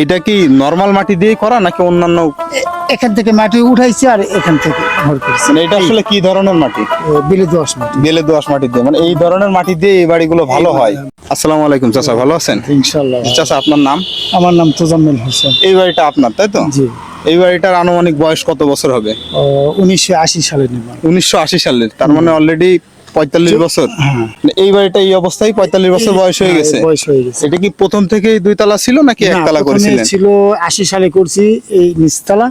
এইটা কি নর্মাল মাটি দিয়ে করা নাকি অন্যান্য? এখান থেকে মাটি উঠাইছি আর এখান থেকে ভর করছি। মানে এটা আসলে কি ধরনের মাটি? বিলে দোয়াশ মাটি। বেলে দোআঁশ মাটি দিয়ে। মানে এই ধরনের মাটি দিয়ে এই বাড়িগুলো ভালো হয়। আসসালামু আলাইকুম চাচা ভালো আছেন? ইনশাআল্লাহ। চাচা আপনার নাম? আমার নাম তোজাম্মেল হোসেন। এই বাড়িটা আপনার তাই তো? জি। এই বাড়িটার আনুমানিক বয়স কত বছর হবে? উনিশশো আশি সালের নির্মাণ। উনিশশো আশি সালের তার মানে অলরেডি পঁয়তাল্লিশ বছর? হ্যাঁ। মানে এই বাড়িটা এই অবস্থায় পঁয়তাল্লিশ বছর বয়স হয়ে গেছে? হ্যাঁ, বয়স হয়ে গেছে। এটা কি প্রথম থেকেই দুই তালা ছিল নাকি একতলা করেছিলেন? ছিল আশি সালে করছি এই নিচতলা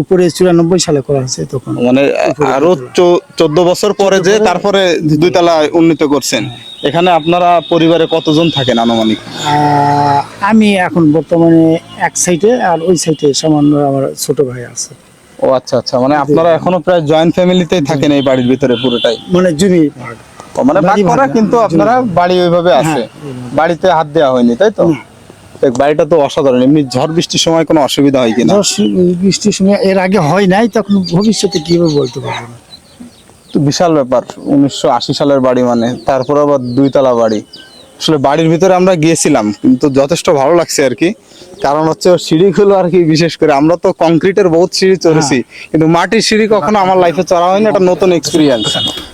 উপরে চুরানব্বই সালে করা হয়েছে তখন। মানে আরও চোদ্দ বছর পরে যে তারপরে দুই তালা উন্নীত করছেন। এখানে আপনারা পরিবারে কতজন থাকেন আনুমানিক? আমি এখন বর্তমানে এক সাইডে আর ওই সাইডে সামান্য আমার ছোট ভাই আছে। ও আচ্ছা আচ্ছা মানে আপনারা এখনও প্রায় জয়েন্ট ফ্যামিলিতেই থাকেন এই বাড়ির ভিতরে পুরোটাই? মানে জমি মানে ভাগ করা কিন্তু হ্যাঁ, আপনারা বাড়ি ওইভাবে আছে। বাড়িতে হাত দেওয়া হয়নি তাই তো? বাড়িটা তো অসাধারণ এমনি ঝড় বৃষ্টির সময় কোনো অসুবিধা হয় কিনা? বৃষ্টির সময় এর আগে হয় নাই তখন ভবিষ্যতে কীভাবে বলতে পারব না। তো বিশাল ব্যাপার উনিশশো আশি সালের বাড়ি মানে তারপর আবার দুইতলা বাড়ি। আসলে বাড়ির ভিতরে আমরা গিয়েছিলাম কিন্তু যথেষ্ট ভালো লাগছে আর কি। কারণ হচ্ছে সিঁড়িগুলো আর কি বিশেষ করে আমরা তো কংক্রিটের বহুত সিঁড়ি চড়েছি কিন্তু মাটির সিঁড়ি কখনো আমার লাইফে চড়া হয়নি এটা নতুন এক্সপিরিয়েন্স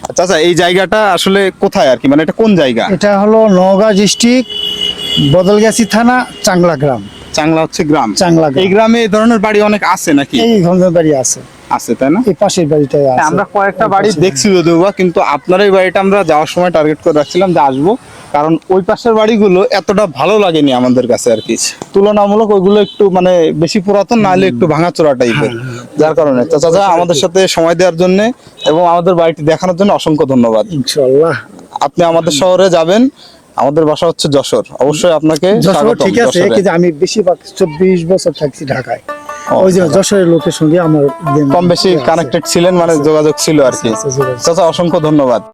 আচ্ছা আচ্ছা এই জায়গাটা আসলে কোথায় আর কি? মানে এটা কোন জায়গা? এটা হলো নওগাঁ ডিস্ট্রিক্ট বদলগাছি থানা চাংলা গ্রাম। চাংলা হচ্ছে গ্রাম। চাংলা এই গ্রামে এই ধরনের বাড়ি অনেক আছে নাকি? এই ধরনের বাড়ি আছে। আছে তাই না? এই পাশের বাড়িটাই হ্যাঁ, আছে। আমরা কয়েকটা বাড়ি দেখছি যদিও বা কিন্তু আপনার এই বাড়িটা আমরা যাওয়ার সময় টার্গেট করে রাখছিলাম যে আসব কারণ ওই পাশের বাড়িগুলো এতটা ভালো লাগেনি আমাদের কাছে আর কি। তুলনামূলক ওইগুলো একটু মানে বেশি পুরাতন না হলে একটু ভাঙাচোরা টাইপের যার কারণে। চাচা আমাদের সাথে সময় দেওয়ার জন্য এবং আমাদের বাড়িটি দেখানোর জন্য অসংখ্য ধন্যবাদ। ইনশাল্লাহ আপনি আমাদের শহরে যাবেন আমাদের বাসা হচ্ছে যশোর। অবশ্যই আপনাকে ঠিক আছে আমি বেশিরভাগ চব্বিশ বছর থাকছি ঢাকায়। ওই যে যশোরের লোকের সঙ্গে আমার কম বেশি কানেক্টেড ছিলেন মানে যোগাযোগ ছিল আর কি। চাচা অসংখ্য ধন্যবাদ।